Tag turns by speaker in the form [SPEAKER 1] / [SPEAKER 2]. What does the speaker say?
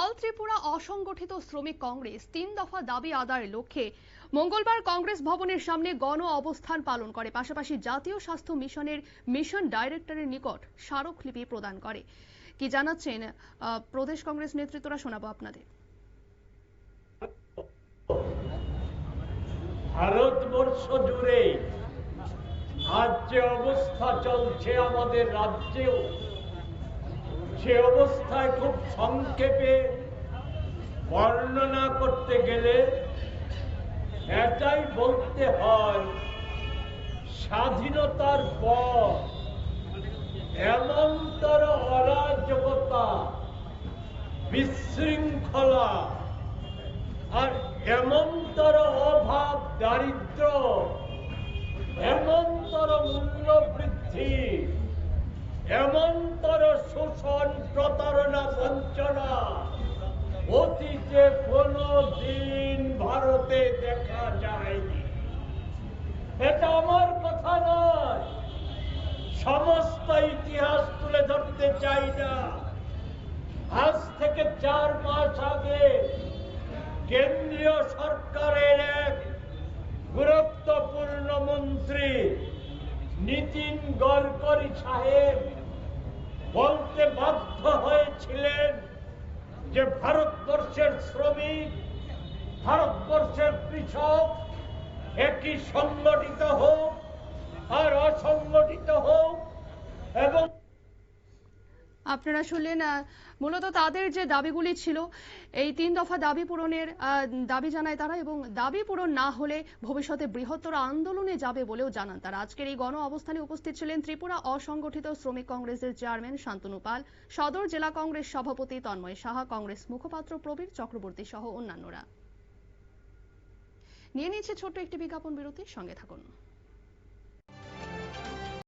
[SPEAKER 1] All Tripura অসংগঠিত শ্রমিক কংগ্রেস তিন দফা দাবি আদায়ের লক্ষ্যে মঙ্গলবার কংগ্রেস ভবনের সামনে গণ অবস্থান পালন করে। পাশাপাশি জাতীয় স্বাস্থ্য মিশনের মিশন ডাইরেক্টরের নিকট স্মারকলিপি প্রদান করে। কি জানাচ্ছেন প্রদেশ কংগ্রেস নেতৃত্বরা শোনাবো আপনাদের।
[SPEAKER 2] ভারতবর্ষ জুড়ে আজ যে অবস্থা চলছে আমাদের রাজ্যেও সে অবস্থায় খুব সংক্ষেপে বর্ণনা করতে গেলে এটাই বলতে হয়, স্বাধীনতার পর এমনতর অরাজকতা, বিশৃঙ্খলা আর এমনতর অভাব, দারিদ্র এমনতর মূল্য বৃদ্ধি এমনতর শোষণ প্রতারণা বঞ্চনা অতীতে কোনো দিন ভারতে দেখা যায়নি। এটা আমার কথা নয়। সমস্ত ইতিহাস তুলে ধরতে চাই না। আজ থেকে চার মাস আগে কেন্দ্রীয় সরকারের এক গুরুত্বপূর্ণ মন্ত্রী নীতিন গডকরি সাহেব বলতে বাধ্য হয়েছিলেন যে ভারতবর্ষের শ্রমিক ভারতবর্ষের কৃষক একই সংগঠিত হোক
[SPEAKER 1] আপনারা শুনলেন মূলত তাদের যে দাবিগুলি ছিল, এই তিন দফা দাবি পূরণের দাবি জানায় তারা এবং দাবি পূরণ না হলে ভবিষ্যতে বৃহত্তর আন্দোলনে যাবে বলেও জানান তারা। আজকের এই গণ অবস্থানে উপস্থিত ছিলেন ত্রিপুরা অসংগঠিত শ্রমিক কংগ্রেসের চেয়ারম্যান শান্তনু পাল, সদর জেলা কংগ্রেস সভাপতি তন্ময় সাহা, কংগ্রেস মুখপাত্র প্রবীর চক্রবর্তী সহ অন্যান্যরা। নিয়ে নিচ্ছে ছোট্ট একটি বিজ্ঞাপন বিরতির, সঙ্গে থাকুন।